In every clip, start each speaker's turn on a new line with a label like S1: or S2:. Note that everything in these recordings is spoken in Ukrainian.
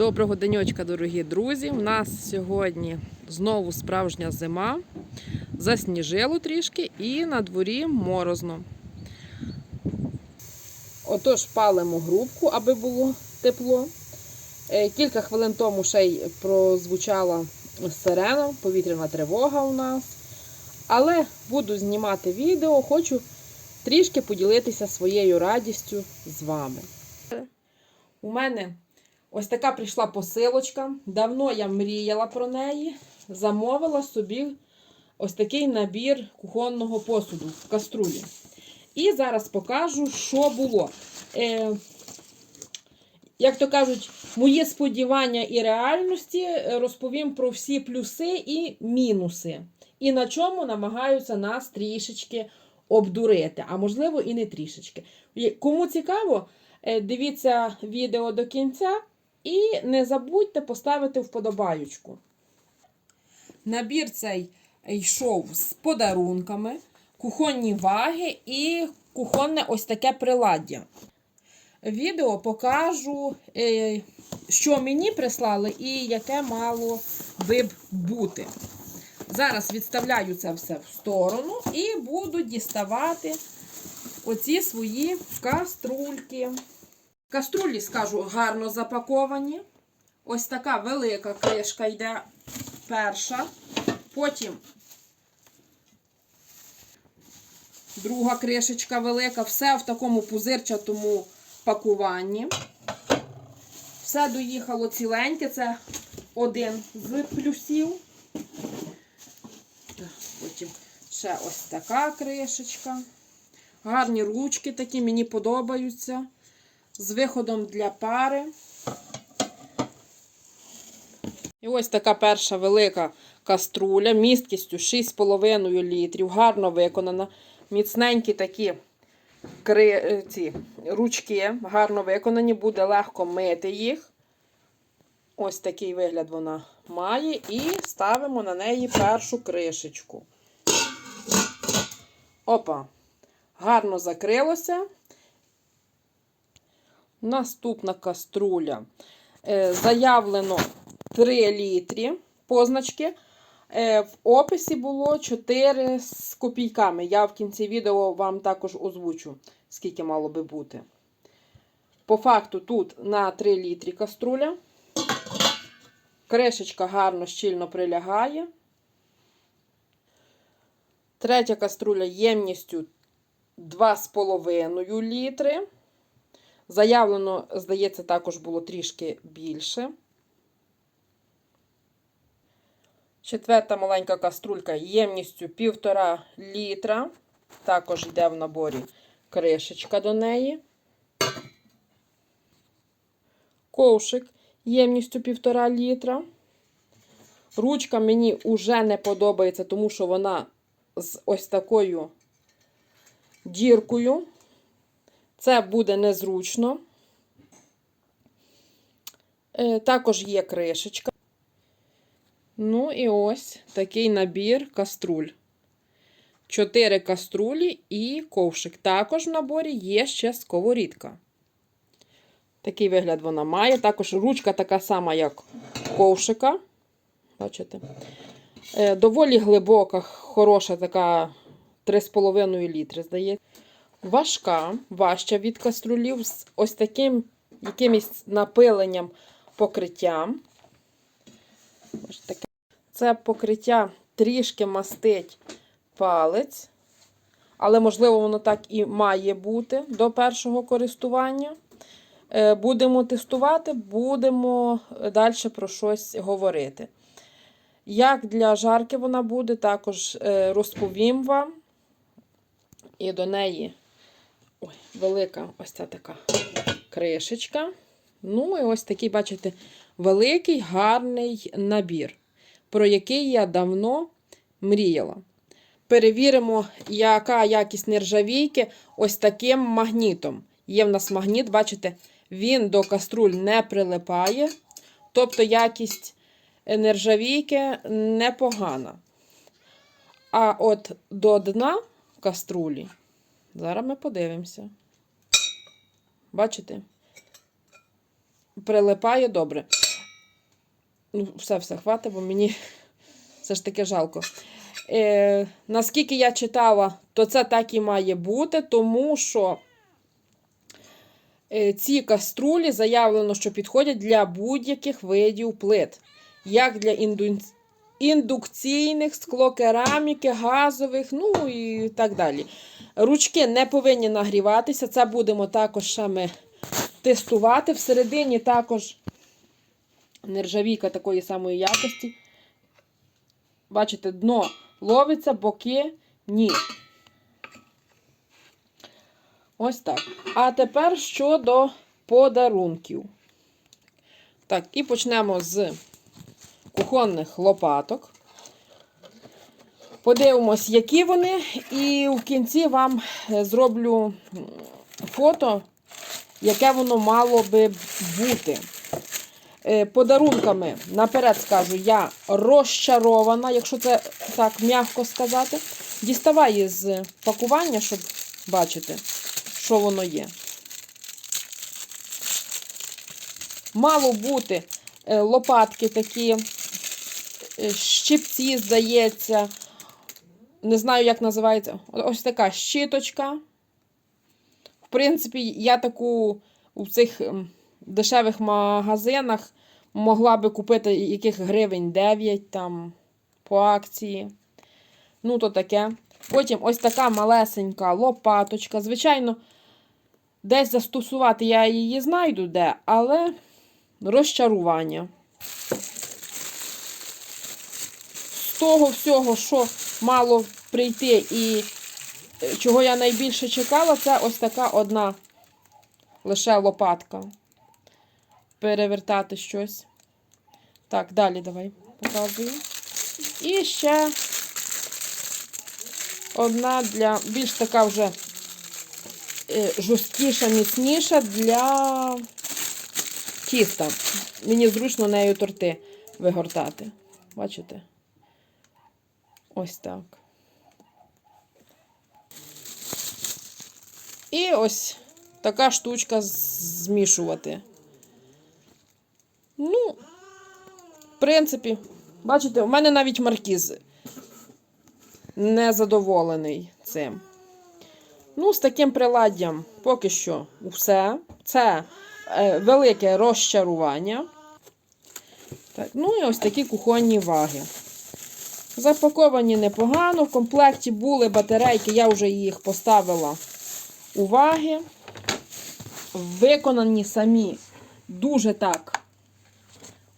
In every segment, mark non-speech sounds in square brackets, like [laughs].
S1: Доброго денечка, дорогі друзі. У нас сьогодні знову справжня зима. Засніжило трішки і на дворі морозно. Отож, палимо грубку, аби було тепло. Е, Кілька хвилин тому ще й прозвучала сирена, повітряна тривога у нас. Але буду знімати відео, хочу трішки поділитися своєю радістю з вами. У мене ось така прийшла посилочка. Давно я мріяла про неї. Замовила собі ось такий набір кухонного посуду в каструлі. І зараз покажу, що було. Е, як то кажуть, мої сподівання і реальності е, розповім про всі плюси і мінуси. І на чому намагаються нас трішечки обдурити, а можливо і не трішечки. Кому цікаво, е, дивіться відео до кінця і не забудьте поставити вподобаючку. Набір цей йшов з подарунками, кухонні ваги і кухонне ось таке приладдя. Відео покажу, е, що мені прислали і яке мало би бути. Зараз відставляю це все в сторону і буду діставати оці свої каструльки. Каструлі, скажу, гарно запаковані. Ось така велика кришка йде перша. Потім друга кришечка велика. Все в такому пузирчатому пакуванні. Все доїхало ціленьке. Це один з плюсів. Потім ще ось така кришечка. Гарні ручки такі, мені подобаються. З виходом для пари. І ось така перша велика каструля місткістю 6,5 літрів. Гарно виконана. Міцненькі такі кри... ці ручки, гарно виконані, буде легко мити їх. Ось такий вигляд вона має. І ставимо на неї першу кришечку. Опа. Гарно закрилося. Наступна каструля. Е, заявлено 3 літрі позначки. Е, в описі було 4 з копійками. Я в кінці відео вам також озвучу, скільки мало би бути. По факту, тут на 3 літрі каструля. Кришечка гарно щільно прилягає. Третя каструля ємністю 2,5 літри. Заявлено, здається, також було трішки більше. Четверта маленька каструлька ємністю 1,5 літра. Також йде в наборі кришечка до неї. Ковшик ємністю 1,5 літра. Ручка мені вже не подобається, тому що вона з ось такою діркою. Це буде незручно. Е, також є кришечка. Ну і ось такий набір каструль. Чотири каструлі і ковшик. Також в наборі є ще сковорідка. Такий вигляд вона має. Також ручка така сама, як ковшика. Бачите? Е, доволі глибока, хороша, така 3,5 літри, здається. Важка, важча від каструлів з ось таким якимось напиленням покриттям. Це покриття трішки мастить палець, але, можливо, воно так і має бути до першого користування. Е, Будемо тестувати, будемо далі про щось говорити. Як для жарки вона буде, також е, розповім вам. І до неї ой, велика ось ця така кришечка. Ну, і ось такий, бачите, великий гарний набір, про який я давно мріяла. Перевіримо, яка якість нержавійки ось таким магнітом. Є в нас магніт, бачите, він до каструль не прилипає. Тобто якість нержавійки непогана. А от до дна каструлі, зараз ми подивимося. Бачите? Прилипає добре. Ну, все-все хватить, бо мені [laughs] все ж таки жалко. Е, наскільки я читала, то це так і має бути, тому що е, ці каструлі заявлено, що підходять для будь-яких видів плит, як для інду... індукційних, склокераміки, газових, ну і так далі. Ручки не повинні нагріватися. Це будемо також ще ми тестувати. Всередині також нержавійка такої самої якості. Бачите, дно ловиться, боки ні. Ось так. А тепер щодо подарунків. Так, і почнемо з кухонних лопаток. Подивимось, які вони, і в кінці вам е, зроблю фото, яке воно мало би бути. Е, Подарунками, наперед скажу, я розчарована, якщо це так м'яко сказати. Діставай з пакування, щоб бачити, що воно є. Мало бути е, лопатки такі, щипці, здається. Не знаю, як називається. Ось така щіточка. В принципі, я таку у цих ем, дешевих магазинах могла би купити яких гривень 9 там по акції. Ну, то таке. Потім ось така малесенька лопаточка. Звичайно, десь застосувати я її знайду де, але розчарування. Того всього, що мало прийти і е, чого я найбільше чекала, це ось така одна лише лопатка. Перевертати щось. Так, далі давай показую. І ще одна для більш така вже е, жорсткіша, міцніша для тіста. Мені зручно нею торти вигортати. Бачите? Ось так. І ось така штучка змішувати. Ну, в принципі, бачите, у мене навіть маркіз незадоволений цим. Ну, з таким приладдям поки що все. Це е, велике розчарування. Так, ну і ось такі кухонні ваги. Запаковані непогано. В комплекті були батарейки, я вже їх поставила у ваги. Виконані самі дуже так.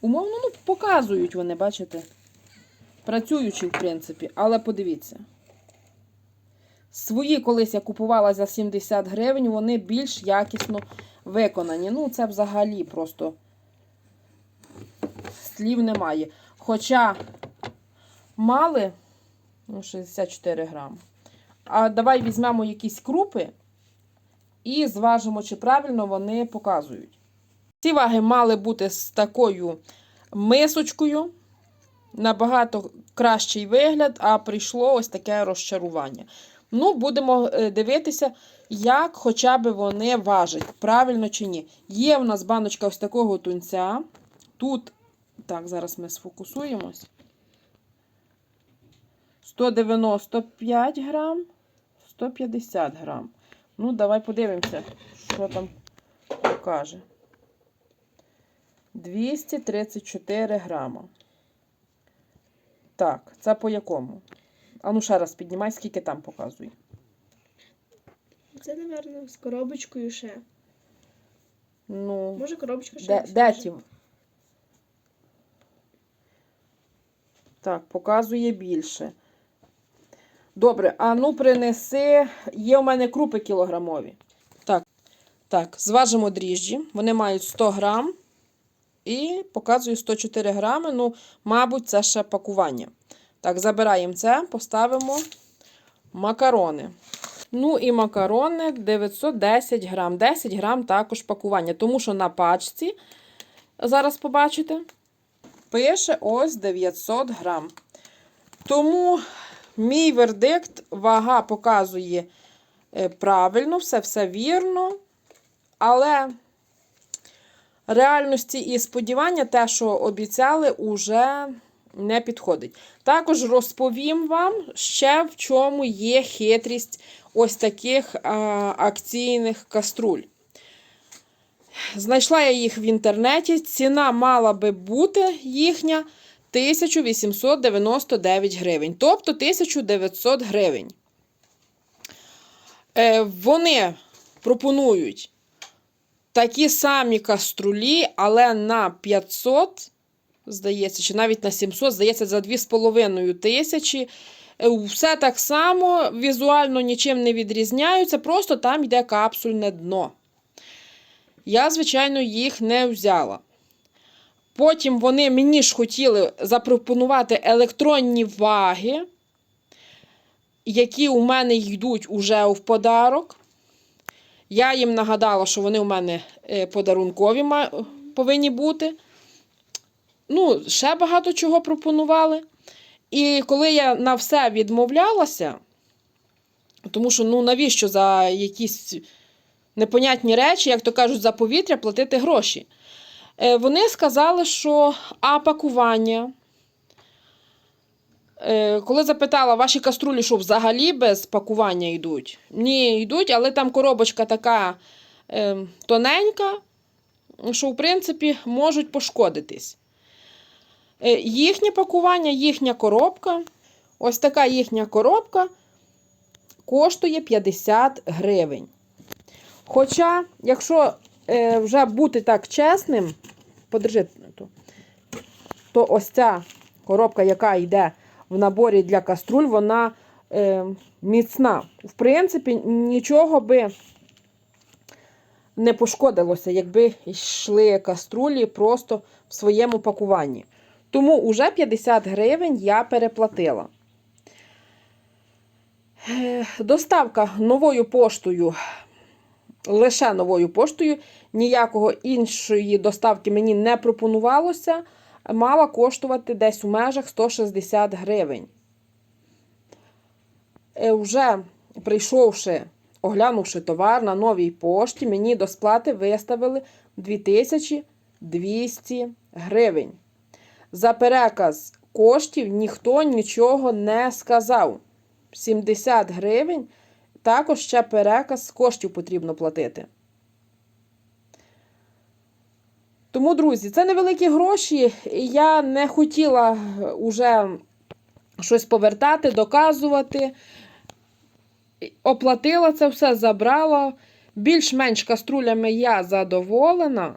S1: Умовно, ну, показують вони, бачите? Працюючі, в принципі, але подивіться. Свої колись я купувала за 70 гривень, вони більш якісно виконані. Ну, це взагалі просто слів немає. Хоча мали ну, 64 грам. А давай візьмемо якісь крупи і зважимо, чи правильно вони показують. Ці ваги мали бути з такою мисочкою. Набагато кращий вигляд, а прийшло ось таке розчарування. Ну, будемо е, дивитися, як хоча б вони важать, правильно чи ні. Є в нас баночка ось такого тунця. Тут, так, зараз ми сфокусуємось. 195 грам, 150 грам. Ну, давай подивимося, що там покаже. 234 грама. Так, це по якому? А ну ще раз піднімай, скільки там показує.
S2: Це, напевно, з коробочкою ще.
S1: Ну,
S2: Може, коробочка ще.
S1: де, де ті? Так, показує більше. Добре, а ну принеси. Є у мене крупи кілограмові. Так, так, зважимо дріжджі. Вони мають 100 грам. І показую 104 грами. Ну, мабуть, це ще пакування. Так, забираємо це, поставимо макарони. Ну і макарони 910 грам. 10 грам також пакування. Тому що на пачці, зараз побачите, пише ось 900 грам. Тому мій вердикт, вага показує е, правильно, все, все вірно. Але реальності і сподівання, те, що обіцяли, уже не підходить. Також розповім вам ще в чому є хитрість ось таких а, акційних каструль. Знайшла я їх в інтернеті. Ціна мала би бути їхня 1899 гривень, тобто 1900 гривень. Е, вони пропонують такі самі каструлі, але на 500, здається, чи навіть на 700, здається, за 2,5 тисячі. Е, Все так само, візуально нічим не відрізняються, просто там йде капсульне дно. Я, звичайно, їх не взяла. Потім вони мені ж хотіли запропонувати електронні ваги, які у мене йдуть уже в подарок. Я їм нагадала, що вони у мене е, подарункові повинні бути. Ну, ще багато чого пропонували. І коли я на все відмовлялася, тому що ну навіщо за якісь непонятні речі, як то кажуть, за повітря платити гроші. Е, Вони сказали, що а пакування. Е, Коли запитала, ваші каструлі, що взагалі без пакування йдуть? Ні, йдуть, але там коробочка така е, тоненька, що, в принципі, можуть пошкодитись. Е, Їхнє пакування, їхня коробка. Ось така їхня коробка коштує 50 гривень. Хоча, якщо е, вже бути так чесним, подержи то ось ця коробка, яка йде в наборі для каструль, вона е, міцна. В принципі, нічого би не пошкодилося, якби йшли каструлі просто в своєму пакуванні. Тому уже 50 гривень я переплатила. Е, Доставка новою поштою лише новою поштою. Ніякого іншої доставки мені не пропонувалося. Мала коштувати десь у межах 160 гривень. Е, Вже прийшовши, оглянувши товар на новій пошті, мені до сплати виставили 2200 гривень. За переказ коштів ніхто нічого не сказав. 70 гривень також ще переказ коштів потрібно платити. Тому, друзі, це невеликі гроші. Я не хотіла уже щось повертати, доказувати. Оплатила це все, забрала. Більш-менш каструлями я задоволена.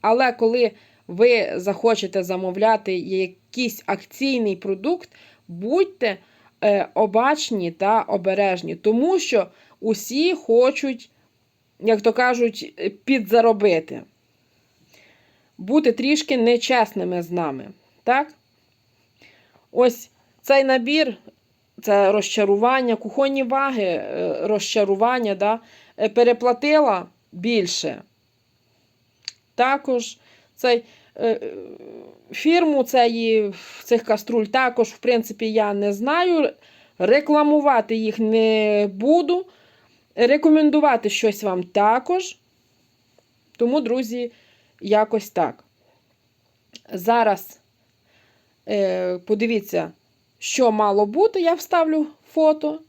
S1: Але коли ви захочете замовляти якийсь акційний продукт, будьте е, обачні та обережні, тому що усі хочуть, як то кажуть, е, підзаробити. Бути трішки нечесними з нами. Так? Ось цей набір це розчарування, кухонні ваги, е, розчарування, да? е, переплатила більше. Також цей е, фірму цієї, цих каструль також, в принципі, я не знаю. Рекламувати їх не буду. Рекомендувати щось вам також. Тому, друзі, якось так. Зараз е, подивіться, що мало бути, я вставлю фото.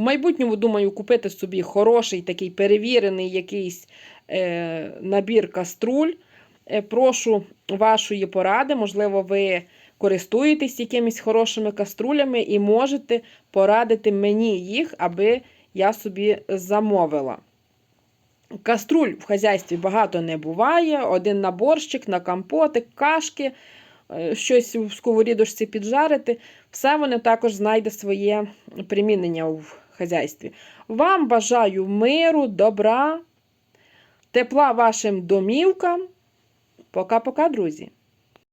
S1: У майбутньому думаю купити собі хороший такий перевірений якийсь е, набір каструль. Е, прошу вашої поради. Можливо, ви користуєтесь якимись хорошими каструлями і можете порадити мені їх, аби я собі замовила. Каструль в хазяйстві багато не буває. Один наборщик на компотик, кашки, е, щось в сковорідочці піджарити. Все воно також знайде своє примінення в хазяйстві. Вам бажаю миру, добра, тепла вашим домівкам. Пока-пока, друзі!